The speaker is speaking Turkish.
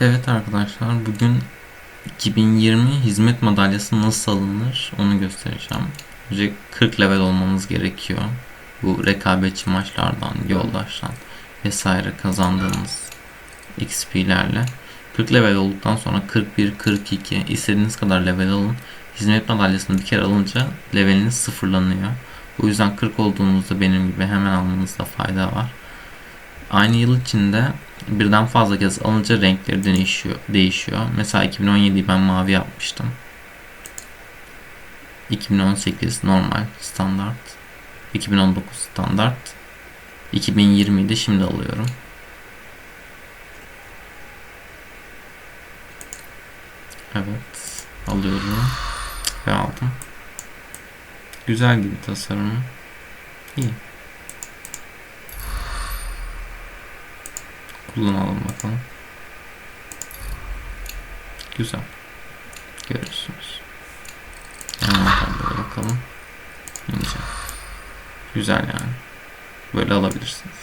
Evet arkadaşlar bugün 2020 hizmet madalyası nasıl alınır onu göstereceğim. Önce 40 level olmanız gerekiyor. Bu rekabetçi maçlardan, yoldaştan vesaire kazandığınız XP'lerle. 40 level olduktan sonra 41, 42 istediğiniz kadar level alın. Hizmet madalyasını bir kere alınca leveliniz sıfırlanıyor. O yüzden 40 olduğunuzda benim gibi hemen almanızda fayda var. Aynı yıl içinde birden fazla kez alınca renkleri değişiyor. değişiyor. Mesela 2017'yi ben mavi yapmıştım. 2018 normal standart. 2019 standart. 2020'yi de şimdi alıyorum. Evet. Alıyorum. Ve aldım. Güzel gibi tasarımı. İyi. Kullanalım bakalım. Güzel. Envanterlere bakalım. İnce. Güzel yani. Böyle alabilirsiniz.